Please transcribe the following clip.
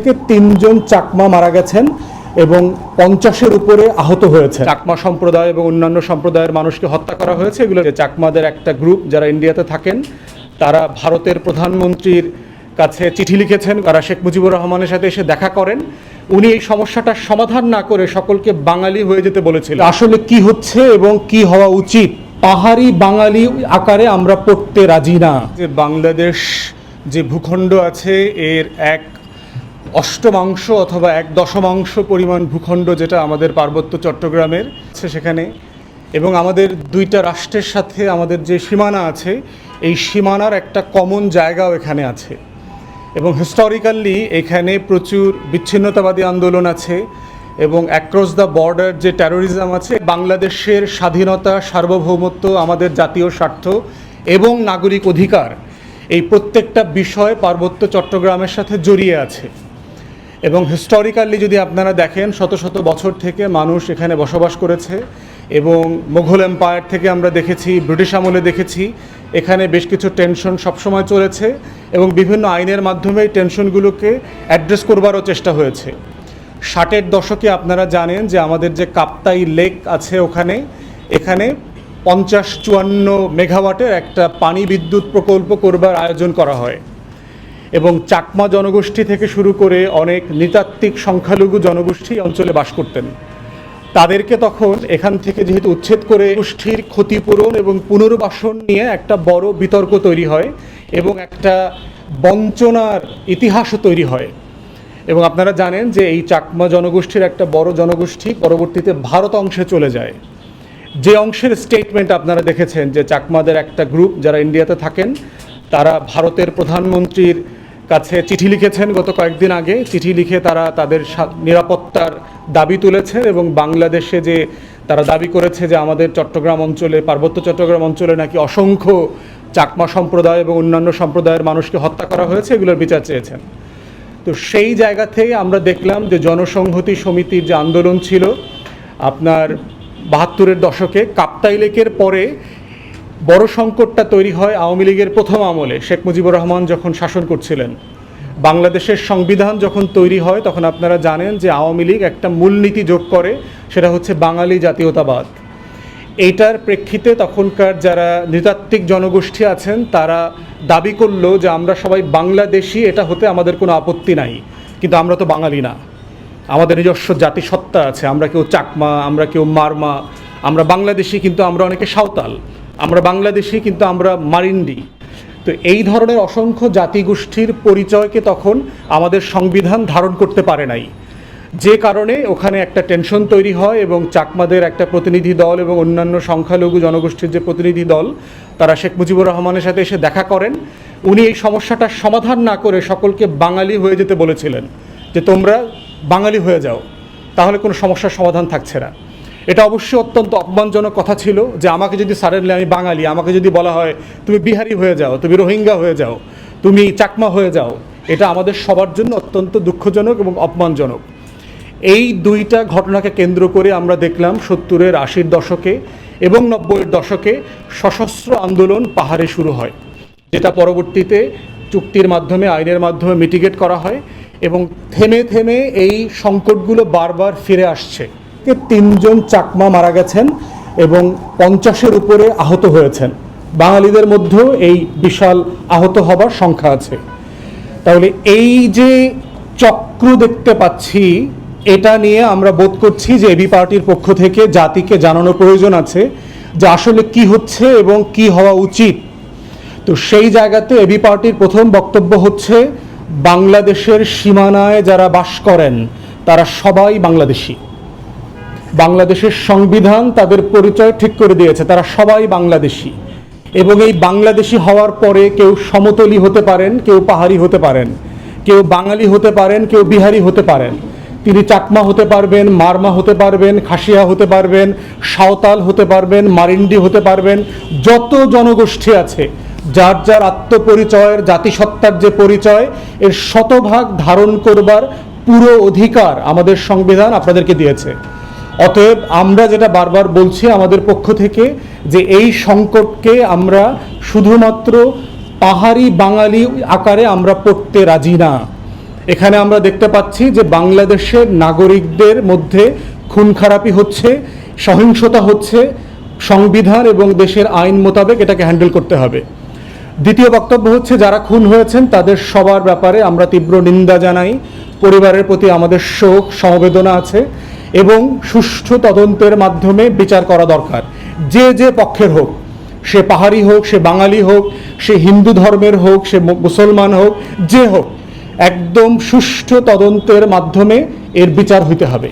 থেকে তিনজন চাকমা মারা গেছেন এবং পঞ্চাশের উপরে আহত হয়েছে চাকমা সম্প্রদায় এবং অন্যান্য সম্প্রদায়ের মানুষকে হত্যা করা হয়েছে। এগুলো যে চাকমাদের একটা গ্রুপ যারা ইন্ডিয়াতে থাকেন তারা ভারতের প্রধানমন্ত্রীর কাছে চিঠি লিখেছেন। তারা শেখ মুজিবুর রহমানের সাথে এসে দেখা করেন উনি এই সমস্যাটার সমাধান না করে সকলকে বাঙালি হয়ে যেতে বলেছিল আসলে কি হচ্ছে এবং কি হওয়া উচিত? পাহাড়ি বাঙালি আকারে আমরা পড়তে রাজি না। যে বাংলাদেশ যে ভূখণ্ড আছে এর এক অষ্টমাংশ অথবা এক দশমাংশ পরিমাণ ভূখণ্ড যেটা আমাদের পার্বত্য চট্টগ্রামের সেখানে। এবং আমাদের দুইটা রাষ্ট্রের সাথে আমাদের যে সীমানা আছে, এই সীমানার একটা কমন জায়গাও এখানে আছে। এবং হিস্টোরিক্যালি এখানে প্রচুর বিচ্ছিন্নতাবাদী আন্দোলন আছে এবং অ্যাক্রস দ্য বর্ডার যে টেরোরিজম আছে, বাংলাদেশের স্বাধীনতা, সার্বভৌমত্ব, আমাদের জাতীয় স্বার্থ এবং নাগরিক অধিকার, এই প্রত্যেকটা বিষয় পার্বত্য চট্টগ্রামের সাথে জড়িয়ে আছে। এবং হিস্টোরিক্যালি যদি আপনারা দেখেন, শত শত বছর থেকে মানুষ এখানে বসবাস করেছে এবং মুঘল এম্পায়ার থেকে আমরা দেখেছি, ব্রিটিশ আমলে দেখেছি, এখানে বেশ কিছু টেনশন সবসময় চলেছে এবং বিভিন্ন আইনের মাধ্যমে এই টেনশনগুলোকে অ্যাড্রেস করবারও চেষ্টা হয়েছে। ষাটের দশকে আপনারা জানেন যে আমাদের যে কাপ্তাই লেক আছে ওখানে, এখানে পঞ্চাশ চুয়ান্ন মেগাওয়াটের একটা পানি বিদ্যুৎ প্রকল্প করবার আয়োজন করা হয়। এবং চাকমা জনগোষ্ঠী থেকে শুরু করে অনেক নৃতাত্ত্বিক সংখ্যালঘু জনগোষ্ঠী অঞ্চলে বাস করতেন। তাদেরকে তখন এখান থেকে যেহেতু উচ্ছেদ করে গোষ্ঠীর ক্ষতিপূরণ এবং পুনর্বাসন নিয়ে একটা বড় বিতর্ক তৈরি হয় এবং একটা বঞ্চনার ইতিহাসও তৈরি হয়। এবং আপনারা জানেন যে এই চাকমা জনগোষ্ঠীর একটা বড় জনগোষ্ঠী পরবর্তীতে ভারত অংশে চলে যায়। যে অংশের স্টেটমেন্ট আপনারা দেখেছেন যে চাকমাদের একটা গ্রুপ যারা ইন্ডিয়াতে থাকেন, তারা ভারতের প্রধানমন্ত্রীর কাছে চিঠি লিখেছেন। গত কয়েকদিন আগে চিঠি লিখে তারা তাদের নিরাপত্তার দাবি তুলেছেন এবং বাংলাদেশে যে তারা দাবি করেছে যে আমাদের চট্টগ্রাম অঞ্চলে, পার্বত্য চট্টগ্রাম অঞ্চলে নাকি অসংখ্য চাকমা সম্প্রদায় এবং অন্যান্য সম্প্রদায়ের মানুষকে হত্যা করা হয়েছে, এগুলোর বিচার চেয়েছেন। তো সেই জায়গা থেকে আমরা দেখলাম যে জনসংহতি সমিতির যে আন্দোলন ছিল, আপনার বাহাত্তরের দশকে কাপ্তাই লেকের পরে বড় সংকটটা তৈরি হয় আওয়ামী লীগের প্রথম আমলে। শেখ মুজিবুর রহমান যখন শাসন করছিলেন, বাংলাদেশের সংবিধান যখন তৈরি হয়, তখন আপনারা জানেন যে আওয়ামী লীগ একটা মূলনীতি যোগ করে, সেটা হচ্ছে বাঙালি জাতীয়তাবাদ। এইটার প্রেক্ষিতে তখনকার যারা নৃতাত্ত্বিক জনগোষ্ঠী আছেন, তারা দাবি করল যে আমরা সবাই বাংলাদেশি, এটা হতে আমাদের কোনো আপত্তি নাই। কিন্তু আমরা তো বাঙালি না। আমাদের নিজস্ব জাতিসত্তা আছে, আমরা কেউ চাকমা, আমরা কেউ মারমা, আমরা বাংলাদেশি, কিন্তু আমরা অনেকে সাঁওতাল। আমরা বাংলাদেশি, কিন্তু আমরা মারিন্ডি। তো এই ধরনের অসংখ্য জাতিগোষ্ঠীর পরিচয়কে তখন আমাদের সংবিধান ধারণ করতে পারে নাই। যে কারণে ওখানে একটা টেনশন তৈরি হয় এবং চাকমাদের একটা প্রতিনিধি দল এবং অন্যান্য সংখ্যালঘু জনগোষ্ঠীর যে প্রতিনিধি দল, তারা শেখ মুজিবুর রহমানের সাথে এসে দেখা করেন। উনি এই সমস্যাটার সমাধান না করে সকলকে বাঙালি হয়ে যেতে বলেছিলেন যে তোমরা বাঙালি হয়ে যাও, তাহলে কোনো সমস্যার সমাধান থাকছে না। এটা অবশ্যই অত্যন্ত অপমানজনক কথা ছিল যে আমাকে যদি সারেনলি আমি বাঙালি, আমাকে যদি বলা হয়, তুমি বিহারি হয়ে যাও, তুমি রোহিঙ্গা হয়ে যাও, তুমি চাকমা হয়ে যাও, এটা আমাদের সবার জন্য অত্যন্ত দুঃখজনক এবং অপমানজনক। এই দুইটা ঘটনাকে কেন্দ্র করে আমরা দেখলাম সত্তরের আশির দশকে এবং নব্বইয়ের দশকে সশস্ত্র আন্দোলন পাহাড়ে শুরু হয়, যেটা পরবর্তীতে চুক্তির মাধ্যমে, আইনের মাধ্যমে মিটিগেট করা হয় এবং থেমে থেমে এই সংকটগুলো বারবার ফিরে আসছে। কে তিনজন চাকমা মারা গেছেন এবং পঞ্চাশের উপরে আহত হয়েছেন। বাঙালিদের মধ্যেও এই বিশাল আহত হবার সংখ্যা আছে। তাহলে এই যে চক্র দেখতে পাচ্ছি, এটা নিয়ে আমরা বোধ করছি যে এবি পার্টির পক্ষ থেকে জাতিকে জানানোর প্রয়োজন আছে যে আসলে কি হচ্ছে এবং কি হওয়া উচিত। তো সেই জায়গাতে এবি পার্টির প্রথম বক্তব্য হচ্ছে, বাংলাদেশের সীমানায় যারা বাস করেন, তারা সবাই বাংলাদেশি। বাংলাদেশের সংবিধান তাদের পরিচয় ঠিক করে দিয়েছে। তারা সবাই বাংলাদেশি। এবং এই বাংলাদেশি হওয়ার পরে কেউ সমতলি হতে পারেন, কেউ পাহাড়ি হতে পারেন, কেউ বাঙালি হতে পারেন, কেউ বিহারি হতে পারেন। তিনি চাকমা হতে পারবেন, মারমা হতে পারবেন, খাসিয়া হতে পারবেন, সাঁওতাল হতে পারবেন, মারিন্ডি হতে পারবেন, যত জনগোষ্ঠী আছে, যার যার আত্মপরিচয়ের, জাতিসত্তার যে পরিচয়, এর শতভাগ ধারণ করবার পুরো অধিকার আমাদের সংবিধান আপনাদেরকে দিয়েছে। অতএব আমরা যেটা বারবার বলছি আমাদের পক্ষ থেকে যে এই সংকটকে আমরা শুধুমাত্র পাহাড়ি বাঙালি আকারে আমরা পড়তে রাজি না। এখানে আমরা দেখতে পাচ্ছি যে বাংলাদেশের নাগরিকদের মধ্যে খুন খারাপি হচ্ছে, সহিংসতা হচ্ছে, সংবিধান এবং দেশের আইন মোতাবেক এটাকে হ্যান্ডেল করতে হবে। দ্বিতীয় বক্তব্য হচ্ছে, যারা খুন হয়েছেন তাদের সবার ব্যাপারে আমরা তীব্র নিন্দা জানাই। পরিবারের প্রতি আমাদের শোক, সমবেদনা আছে। এবং সুষ্ঠু তদন্তের মাধ্যমে বিচার করা দরকার। যে যে পক্ষের হোক, সে পাহাড়ি হোক, সে বাঙালি হোক, সে হিন্দু ধর্মের হোক, সে মুসলমান হোক, যে হোক, একদম সুষ্ঠু তদন্তের মাধ্যমে এর বিচার হইতে হবে।